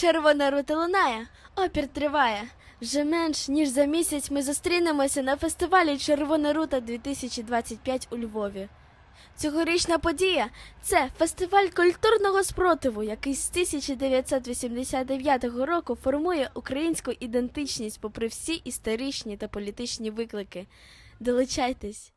Червона рута лунає, опір триває. Вже менш ніж за місяць ми зустрінемося на фестивалі Червона рута 2025 у Львові. Цьогорічна подія це фестиваль культурного спротиву, який з 1989 року формує українську ідентичність попри всі історичні та політичні виклики. Долучайтесь!